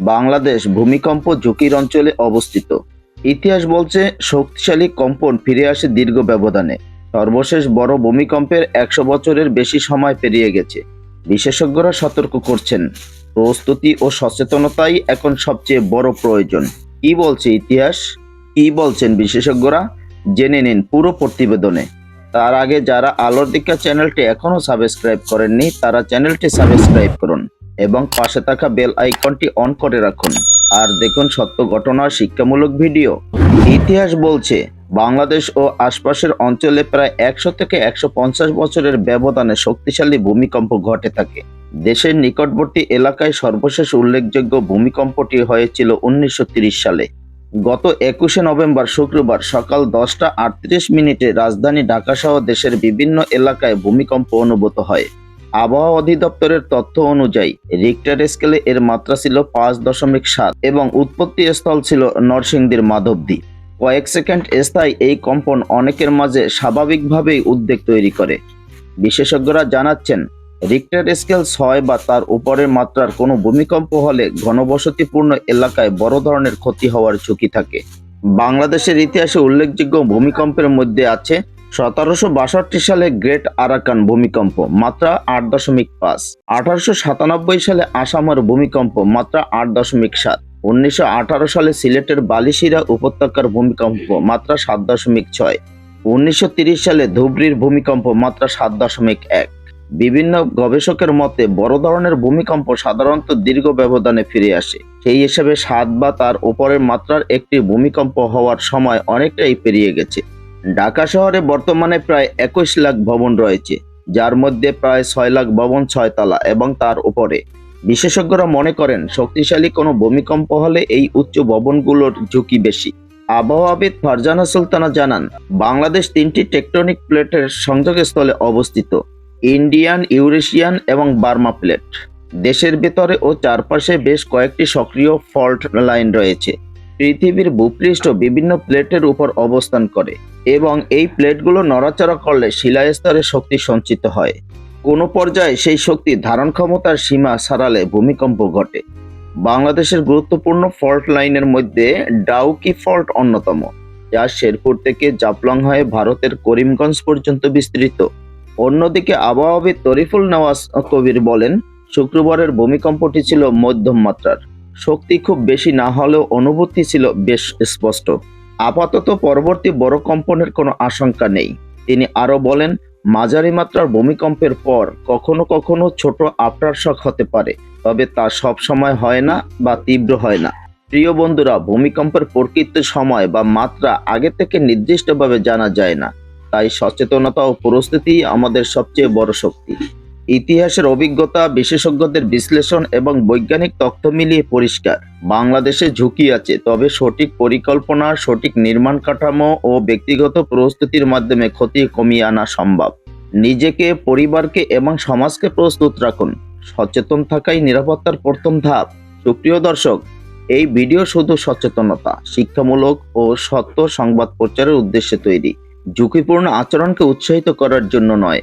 বাংলাদেশ ভূমিকম্প ঝুঁকির অঞ্চলে অবস্থিত। ইতিহাস বলছে, শক্তিশালী কম্পন ফিরে আসে দীর্ঘ ব্যবধানে। সর্বশেষ বড় ভূমিকম্পের একশো বছরের বেশি সময় পেরিয়ে গেছে। বিশেষজ্ঞরা সতর্ক করছেন। প্রস্তুতি ও সচেতনতাই এখন সবচেয়ে বড় প্রয়োজন। কি বলছে ইতিহাস? কি বলছেন বিশেষজ্ঞরা? জেনে নিন পুরো প্রতিবেদনে। তার আগে যারা আলোর দীক্ষা চ্যানেলটি এখনও সাবস্ক্রাইব করেননি, তারা চ্যানেলটি সাবস্ক্রাইব করুন। এবং পাশে থাকা বেল আইকনটি অন করে রাখুন। আর দেখুন সত্য ঘটনার শিক্ষামূলক ভিডিও। ইতিহাস বলছে, বাংলাদেশ ও আশপাশের অঞ্চলে প্রায় একশো থেকে একশো পঞ্চাশ বছরের ব্যবধানে শক্তিশালী ভূমিকম্প ঘটে থাকে। দেশের নিকটবর্তী এলাকায় সর্বশেষ উল্লেখযোগ্য ভূমিকম্পটি হয়েছিল উনিশশো সালে। গত একুশে নভেম্বর শুক্রবার সকাল দশটা আটত্রিশ মিনিটে রাজধানী ঢাকা সহ দেশের বিভিন্ন এলাকায় ভূমিকম্প অনুভূত হয়। আবহাওয়া অধিদপ্তরের তথ্য অনুযায়ী রিক্টার স্কেলে এর মাত্রা ছিল পাঁচ দশমিক সাত এবং উৎপত্তি স্থল ছিল নরসিংদীর মাধবদী। কয়েক সেকেন্ড স্থায়ী এই কম্পন অনেকের মাঝে স্বাভাবিকভাবেই উদ্বেগ তৈরি করে। বিশেষজ্ঞরা জানাচ্ছেন রিক্টার স্কেল ছয় বা তার উপরের মাত্রার কোনো ভূমিকম্প হলে ঘনবসতিপূর্ণ এলাকায় বড় ধরনের ক্ষতি হওয়ার ঝুঁকি থাকে। বাংলাদেশের ইতিহাসে উল্লেখযোগ্য ভূমিকম্পের মধ্যে আছে সতেরোশো বাষট্টি সালে গ্রেট আরাকান ভূমিকম্প, মাত্রা আট দশমিক পাঁচ। আঠারোশো সাতানব্বই সালে আসামের ভূমিকম্প, মাত্রা আট দশমিক সাত। উনিশশো আঠারো সালে সিলেটের বালিশিরা উপত্যকার ভূমিকম্প, মাত্রা সাত দশমিক ছয়। উনিশশো সালে ধুবড়ির ভূমিকম্প, মাত্রা সাত দশমিক এক। বিভিন্ন গবেষকের মতে, বড় ধরনের ভূমিকম্প সাধারণত দীর্ঘ ব্যবধানে ফিরে আসে। সেই হিসেবে সাত বা তার উপরের মাত্রার একটি ভূমিকম্প হওয়ার সময় অনেকটাই পেরিয়ে গেছে। ঢাকা শহরে বর্তমানে প্রায় একুশ লাখ ভবন রয়েছে, যার মধ্যে প্রায় ছয় লাখ ভবন ছয়তলা এবং তার উপরে। বিশেষজ্ঞরা মনে করেন, শক্তিশালী কোনো ভূমিকম্প হলে এই উচ্চ ভবনগুলোর ঝুঁকি বেশি। আবহাওয়াবিদ ফারজানা সুলতানা জানান, বাংলাদেশ তিনটি টেকটনিক প্লেটের সংযোগস্থলে অবস্থিত, ইন্ডিয়ান, ইউরেশিয়ান এবং বার্মা প্লেট। দেশের ভেতরে ও চারপাশে বেশ কয়েকটি সক্রিয় ফল্ট লাইন রয়েছে। পৃথিবীর ভূপৃষ্ঠ বিভিন্ন প্লেটের উপর অবস্থান করে। এবং এই প্লেটগুলো নড়াচড়া করলে শিলাস্তরে শক্তি সঞ্চিত হয়। কোনো পর্যায়ে সেই শক্তি ধারণ ক্ষমতার সীমা ছাড়ালে ভূমিকম্প ঘটে। বাংলাদেশের গুরুত্বপূর্ণ ফল্ট লাইনের মধ্যে ডাউকি ফল্ট অন্যতম, যা শেরপুর থেকে জাপলং হয়ে ভারতের করিমগঞ্জ পর্যন্ত বিস্তৃত। অন্যদিকে আবহাওয়াবিদ তরিফুল নওয়াজ কবির বলেন, শুক্রবারের ভূমিকম্পটি ছিল মধ্যম মাত্রার। শক্তি খুব বেশি না হলেও অনুভূতি ছিল বেশ স্পষ্ট। আপাতত পরবর্তী বড় কম্পনের কোনো আশঙ্কা নেই। তিনি আরও বলেন, মাঝারি মাত্রার ভূমিকম্পের পর কখনো কখনো ছোট আফটার শক হতে পারে, তবে তা সব সময় হয় না বা তীব্র হয় না। প্রিয় বন্ধুরা, ভূমিকম্পের প্রকৃত সময় বা মাত্রা আগে থেকে নির্দিষ্টভাবে জানা যায় না, তাই সচেতনতা ও প্রস্তুতি আমাদের সবচেয়ে বড় শক্তি। ইতিহাসের অভিজ্ঞতা, বিশেষজ্ঞদের বিশ্লেষণ এবং বৈজ্ঞানিক তথ্য মিলিয়ে পরিষ্কার। বাংলাদেশে ঝুঁকি আছে, তবে সঠিক পরিকল্পনা, সঠিক নির্মাণ কাঠামো ও ব্যক্তিগত প্রস্তুতির মাধ্যমে ক্ষতি কমিয়ে আনা সম্ভব। নিজেকে, পরিবারকে এবং সমাজকে প্রস্তুত রাখুন। সচেতন থাকাই নিরাপত্তার প্রথম ধাপ। সুপ্রিয় দর্শক, এই ভিডিও শুধু সচেতনতা, শিক্ষামূলক ও সত্য সংবাদ প্রচারের উদ্দেশ্যে তৈরি। ঝুঁকিপূর্ণ আচরণকে উৎসাহিত করার জন্য নয়